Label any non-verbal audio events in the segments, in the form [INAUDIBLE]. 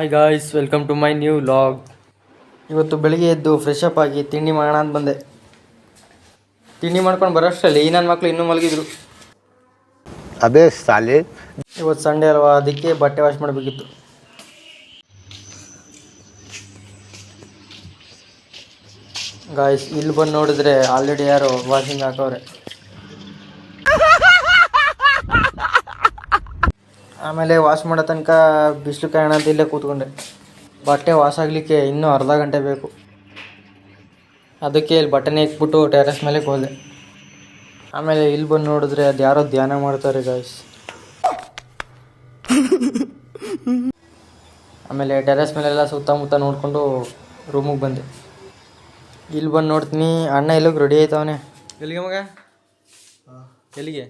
Hi guys welcome to my new vlog ಇವತ್ತು ಬೆಳಿಗ್ಗೆ ಎದ್ದು ಫ್ರೆಶ್ ಅಪ್ ಆಗಿ ತಿಂಡಿ ಮಾಡೋಣ ಅಂತ ಬಂದೆ. ತಿಂಡಿ ಮಾಡ್ಕೊಂಡು ಬರೋಷ್ಟರಲ್ಲಿ ಈ ನನ್ನ ಮಕ್ಕಳು ಇನ್ನೂ ಮಲಗಿದ್ರು. ಅದೇ ಸಾಲಿ ಇವತ್ತು ಸಂಡೇ ಅಲ್ವಾ ಅದಕ್ಕೆ ಬಟ್ಟೆ ವಾಶ್ ಮಾಡಬೇಕಿತ್ತು. ಗಾಯ್ಸ್ ಇಲ್ಲಿ ಬಂದು ನೋಡಿದ್ರೆ ಆಲ್ರೆಡಿ ಯಾರು ವಾಷಿಂಗ್ ಹಾಕವ್ರೆ. ಆಮೇಲೆ ವಾಶ್ ಮಾಡೋ ತನಕ ಬಿಸಿಲು ಕಾಯೋಣ ಅಂತ ಇಲ್ಲೇ ಕೂತ್ಕೊಂಡೆ. ಬಟ್ಟೆ ವಾಶ್ ಆಗಲಿಕ್ಕೆ ಇನ್ನೂ ಅರ್ಧ ಗಂಟೆ ಬೇಕು. ಅದಕ್ಕೆ ಇಲ್ಲಿ ಬಟ್ಟೆನೇ ಇಟ್ಬಿಟ್ಟು ಟೆರೆಸ್ ಮೇಲೆ ಹೋದೆ. ಆಮೇಲೆ ಇಲ್ಲಿ ಬಂದು ನೋಡಿದ್ರೆ ಅದು ಯಾರೋ ಧ್ಯಾನ ಮಾಡ್ತಾರೆ ಗಾಯ್ಸ್ ಆಮೇಲೆ ಟೆರೆಸ್ ಮೇಲೆಲ್ಲ ಸುತ್ತಮುತ್ತ ನೋಡಿಕೊಂಡು ರೂಮಿಗೆ ಬಂದೆ. ಇಲ್ಲಿ ಬಂದು ನೋಡ್ತೀನಿ ಅಣ್ಣ ಎಲ್ಲಿಗೆ ರೆಡಿ ಆಯ್ತವನೇ? ಎಲ್ಲಿಗೆ ಮಗ? ಎಲ್ಲಿಗೆ?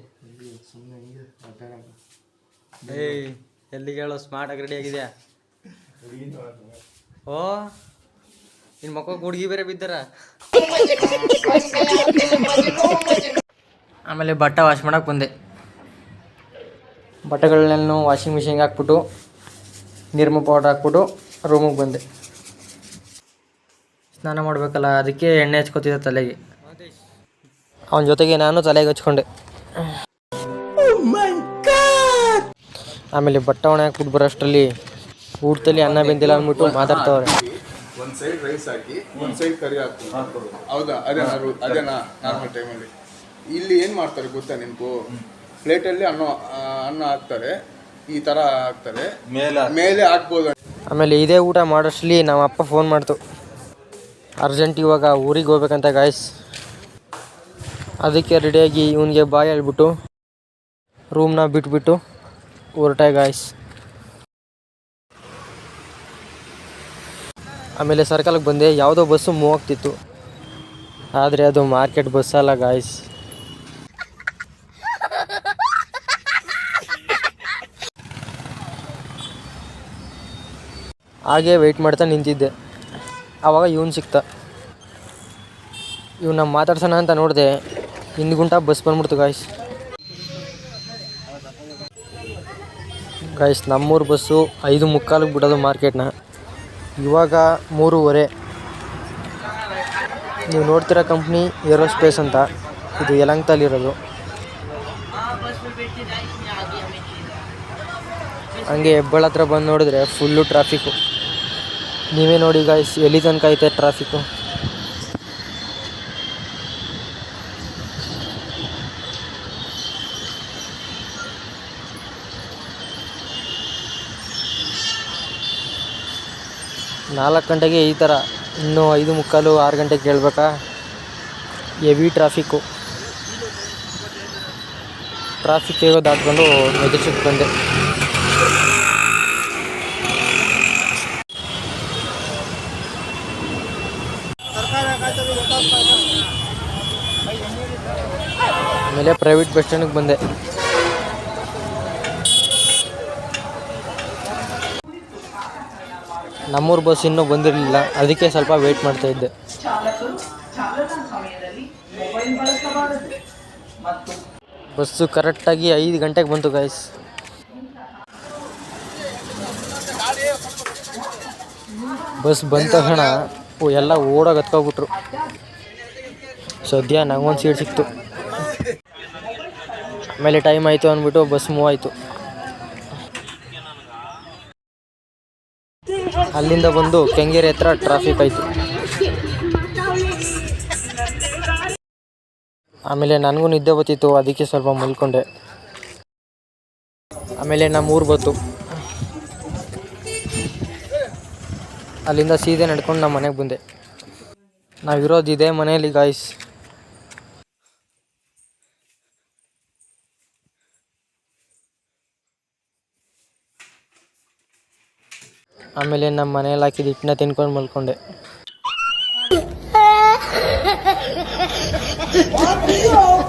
ಏಯ್, ಎಲ್ಲಿಗೆ ಸ್ಮಾರ್ಟ್ ಆಗಿ ರೆಡಿ ಆಗಿದೆಯಾ? ಓ ನಿನ್ನ ಮಕ್ಕ ಹುಡುಗಿ ಬೇರೆ ಬಿದ್ದಾರ? ಆಮೇಲೆ ಬಟ್ಟೆ ವಾಶ್ ಮಾಡಕ್ಕೆ ಬಂದೆ. ಬಟ್ಟೆಗಳನ್ನೆಲ್ಲ ವಾಷಿಂಗ್ ಮಿಷಿನ್ಗೆ ಹಾಕ್ಬಿಟ್ಟು, ನಿರ್ಮ ಪೌಡ್ರ್ ಹಾಕ್ಬಿಟ್ಟು ರೂಮಿಗೆ ಬಂದೆ. ಸ್ನಾನ ಮಾಡಬೇಕಲ್ಲ, ಅದಕ್ಕೆ ಎಣ್ಣೆ ಹಚ್ಕೋತಿದ್ದೆ ತಲೆಗೆ. ಅವನ ಜೊತೆಗೆ ನಾನು ತಲೆಗೆ ಹಚ್ಕೊಂಡೆ. ಆಮೇಲೆ ಬಟ್ಟೆ ಒಣ ಹಾಕ್ಬಿಟ್ಟು ಬರೋಷ್ಟರಲ್ಲಿ ಊಟದಲ್ಲಿ ಅನ್ನ ಬೆಂದಿಲ್ಲ ಅಂದ್ಬಿಟ್ಟು ಮಾತಾಡ್ತಾವ್ರೆ. ಒಂದ್ ಸೈಡ್ ರೈಸ್ ಹಾಕಿ ಒಂದ್ ಸೈಡ್ ಕರಿ ಹಾಕ್ತೀನಿ ಹೌದಾ? ಅದೇ ಅದೇನಾ ನಾರ್ಮಲ್ ಟೈಮಲ್ಲಿ ಇಲ್ಲಿ ಏನ್ ಮಾಡ್ತಾರೆ ಗೊತ್ತಾ ನಿಮ್ಗೂ? ಪ್ಲೇಟಲ್ಲಿ ಅನ್ನ ಅನ್ನ ಹಾಕ್ತಾರೆ. ಈ ತರ ಹಾಕ್ತಾರೆ. ಮೇಲೆ ಹಾಕ್ಬೋದು. ಆಮೇಲೆ ಇದೇ ಊಟ ಮಾಡೋಷ್ಟರಲ್ಲಿ ನಮ್ಮ ಅಪ್ಪ ಫೋನ್ ಮಾಡ್ತು. ಅರ್ಜೆಂಟ್ ಇವಾಗ ಊರಿಗೆ ಹೋಗ್ಬೇಕಂತ ಗಾಯ್ಸ್ ಅದಕ್ಕೆ ರೆಡಿಯಾಗಿ ಇವನಿಗೆ ಬಾಯ್ ಹೇಳ್ಬಿಟ್ಟು ರೂಮ್ನ ಬಿಟ್ಬಿಟ್ಟು ಹೊರಟೆ ಗಾಯ್ಸ್ ಆಮೇಲೆ ಸರ್ಕಲ್ಗೆ ಬಂದೆ, ಯಾವುದೋ ಬಸ್ಸು ಮೂವ್ ಆಗ್ತಿತ್ತು. ಆದರೆ ಅದು ಮಾರ್ಕೆಟ್ ಬಸ್ ಅಲ್ಲ ಗಾಯ್ಸ್ ಹಾಗೆ ವೆಯ್ಟ್ ಮಾಡ್ತಾ ನಿಂತಿದ್ದೆ. ಆವಾಗ ಇವನು ಸಿಕ್ತ. ಇವನ್ನ ಮಾತಾಡ್ಸೋಣ ಅಂತ ನೋಡಿದೆ, ಹಿಂದ್ಗುಂಟ ಬಸ್ ಬಂದ್ಬಿಡ್ತು ಗಾಯ್ಸ್ ಗಾಯ್ಸ್ ನಮ್ಮೂರು ಬಸ್ಸು ಐದು ಮುಕ್ಕಾಲಿಗೆ ಬಿಡೋದು ಮಾರ್ಕೆಟ್ನ ಇವಾಗ ಮೂರುವರೆ. ನೀವು ನೋಡ್ತಿರೋ ಕಂಪ್ನಿ ಏರೋಸ್ಪೇಸ್ ಅಂತ. ಇದು ಯಲಂಕದಲ್ಲಿರೋದು ಹಂಗೆ ಹೆಬ್ಬಳ ಹತ್ರ ಬಂದು ನೋಡಿದ್ರೆ ಫುಲ್ಲು ಟ್ರಾಫಿಕ್ಕು ನೀವೇ ನೋಡಿ ಗಾಯ್ಸ್ ಎಲ್ಲಿ ತನಕ ಐತೆ ಟ್ರಾಫಿಕ್ಕು ನಾಲ್ಕು ಗಂಟೆಗೆ ಈ ಥರ ಇನ್ನೂ ಐದು ಮುಕ್ಕಾಲು ಆರು ಗಂಟೆಗೆ ಕೇಳಬೇಕಾ ಹೆವಿ ಟ್ರಾಫಿಕ್ಕು ಟ್ರಾಫಿಕ್ ಹೇಗೋ ದಾಟ್ಕೊಂಡು ಮೆಜೆಸ್ಟಿಕ್ ಬಂದೆ. ಆಮೇಲೆ ಪ್ರೈವೇಟ್ ಬಸ್ ಸ್ಟ್ಯಾಂಡಿಗೆ ಬಂದೆ. ನಮ್ಮೂರು ಬಸ್ ಇನ್ನೂ ಬಂದಿರಲಿಲ್ಲ. ಅದಕ್ಕೆ ಸ್ವಲ್ಪ ವೆಯ್ಟ್ ಮಾಡ್ತಾ ಇದ್ದೆ. ಬಸ್ಸು ಕರೆಕ್ಟಾಗಿ ಐದು ಗಂಟೆಗೆ ಬಂತು ಗಾಯ್ಸ್ ಬಸ್ ಬಂದ ತಕ್ಷಣ ಎಲ್ಲ ಓಡೋಗಿ ಹತ್ಕೊಬಿಟ್ರು. ಸದ್ಯ ನಂಗೊಂದು ಸೀಟ್ ಸಿಕ್ತು. ಆಮೇಲೆ ಟೈಮ್ ಆಯಿತು ಅಂದ್ಬಿಟ್ಟು ಬಸ್ ಮೂವ್ ಆಯಿತು. ಅಲ್ಲಿಂದ ಬಂದು ಕೆಂಗೇರಿ ಹತ್ರ ಟ್ರಾಫಿಕ್ ಆಯಿತು. ಆಮೇಲೆ ನನಗೂ ನಿದ್ದೆ ಬರ್ತಿತ್ತು, ಅದಕ್ಕೆ ಸ್ವಲ್ಪ ಮಲ್ಕೊಂಡೆ. ಆಮೇಲೆ ನಮ್ಮ ಊರು ಬಂತು. ಅಲ್ಲಿಂದ ಸೀದೆ ನಡ್ಕೊಂಡು ನಮ್ಮ ಮನೆಗೆ ಬಂದೆ. ನಾವಿರೋದು ಇದೇ ಮನೆಯಲ್ಲಿ ಗಾಯ್ಸ್ ಆಮೇಲೆ ನಮ್ಮ ಮನೇಲಿ ಹಾಕಿದ ಹಿಟ್ಟನ್ನ ತಿನ್ಕೊಂಡು ಮಲ್ಕೊಂಡೆ. [LAUGHS]